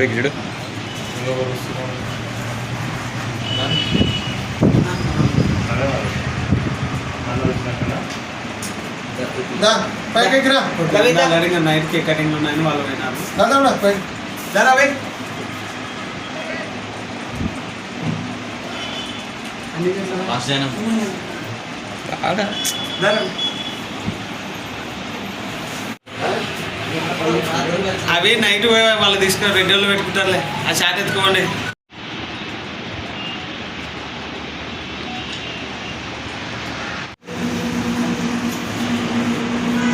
తమ్ముడికి చూడు night cake cutting ఉన్నాయని వాళ్ళు పోయినారు దాదా అవి నైట్ వాళ్ళు తీసుకుని రెడ్డిలో పెట్టుకుంటారులే. ఆ shot ఎత్తుకోండి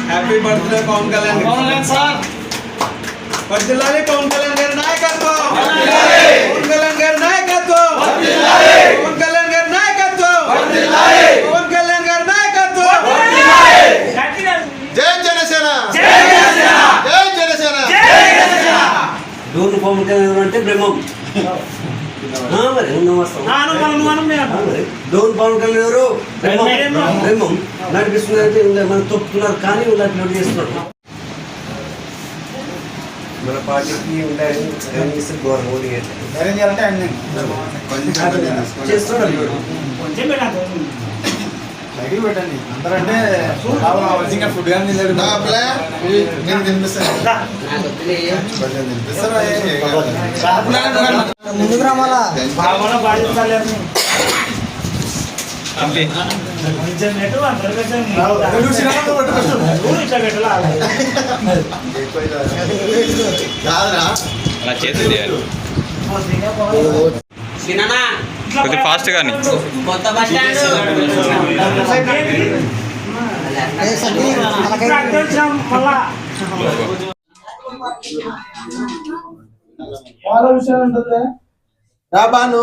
happy birthday Pawan Kalyan Pawan Kalyan sir వర్దిల్లాలి పవన్ కళ్యాణ్ గారి నాయకత్వం. పవన్ కళ్యాణ్ గారి నాయకత్వం పవన్ కళ్యాణ్ గారి నాయకత్వం పవన్ కళ్యాణ్ గారి నాయకత్వం జై జనసేన జై జనసేన డోర్లు పవన్ అంటే బ్రహ్మం. ఆ, మరి డోర్ పవన్ కళ్యాణ్ ఎవరు? బ్రహ్మం. నడిపిస్తున్నారు మనం తొక్కుతున్నారు కానీ వీళ్ళకి నోటి చేస్తున్నారు? మన పార్టీకి ఉండాలని కనీసం గౌరవం ఓడి చేస్తున్నాడు వీడు. నా ప్లాన్ నేను తినిపిస్తాను. ముందుకు కాదురా. అలా చేతులు చేయాలి కొద్దిగా ఫాస్ట్ కానీ రాబాను.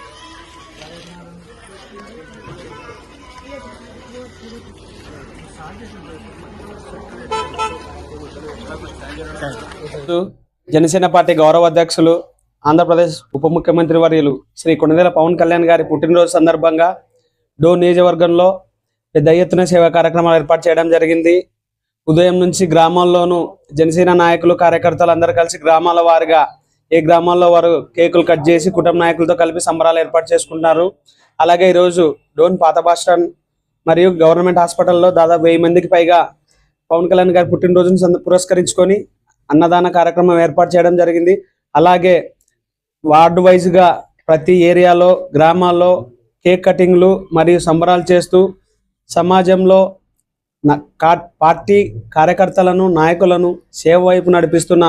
జనసేన పార్టీ గౌరవ అధ్యక్షులు ఆంధ్రప్రదేశ్ ఉప ముఖ్యమంత్రి వర్యులు శ్రీ కొండదేల పవన్ కళ్యాణ్ గారి పుట్టినరోజు సందర్భంగా డో నియోజకవర్గంలో పెద్ద ఎత్తున సేవా కార్యక్రమాలు ఏర్పాటు చేయడం జరిగింది. ఉదయం నుంచి గ్రామాల్లోనూ జనసేన నాయకులు కార్యకర్తలు అందరూ కలిసి గ్రామాల వారిగా ఏ గ్రామాల్లో వారు కేకులు కట్ చేసి కుటుంబ నాయకులతో కలిపి సంబరాలు ఏర్పాటు చేసుకుంటున్నారు. అలాగే ఈరోజు డోన్ పాత బస్ స్టాండ్ మరియు గవర్నమెంట్ హాస్పిటల్లో దాదాపు వెయ్యి మందికి పైగా పవన్ కళ్యాణ్ గారి పుట్టినరోజును సంద- పురస్కరించుకొని అన్నదాన కార్యక్రమం ఏర్పాటు చేయడం జరిగింది. అలాగే వార్డు వైజ్గా ప్రతి ఏరియాలో గ్రామాల్లో కేక్ కటింగ్లు మరియు సంబరాలు చేస్తూ సమాజంలో పార్టీ కార్యకర్తలను నాయకులను సేవ వైపు నడిపిస్తున్న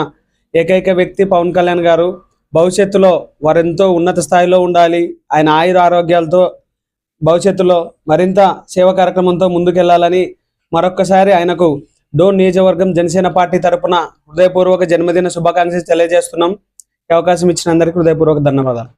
ఏకైక వ్యక్తి పవన్ కళ్యాణ్ గారు. భవిష్యత్తులో వారెంతో ఉన్నత స్థాయిలో ఉండాలి. ఆయన ఆయుర ఆరోగ్యాలతో భవిష్యత్తులో మరింత సేవ కార్యక్రమంతో ముందుకెళ్ళాలని మరొక్కసారి ఆయనకు డోన్ నియోజకవర్గం జనసేన పార్టీ తరపున హృదయపూర్వక జన్మదిన శుభాకాంక్షలు తెలియజేస్తున్నాం. అవకాశం ఇచ్చిన అందరికీ హృదయపూర్వక ధన్యవాదాలు.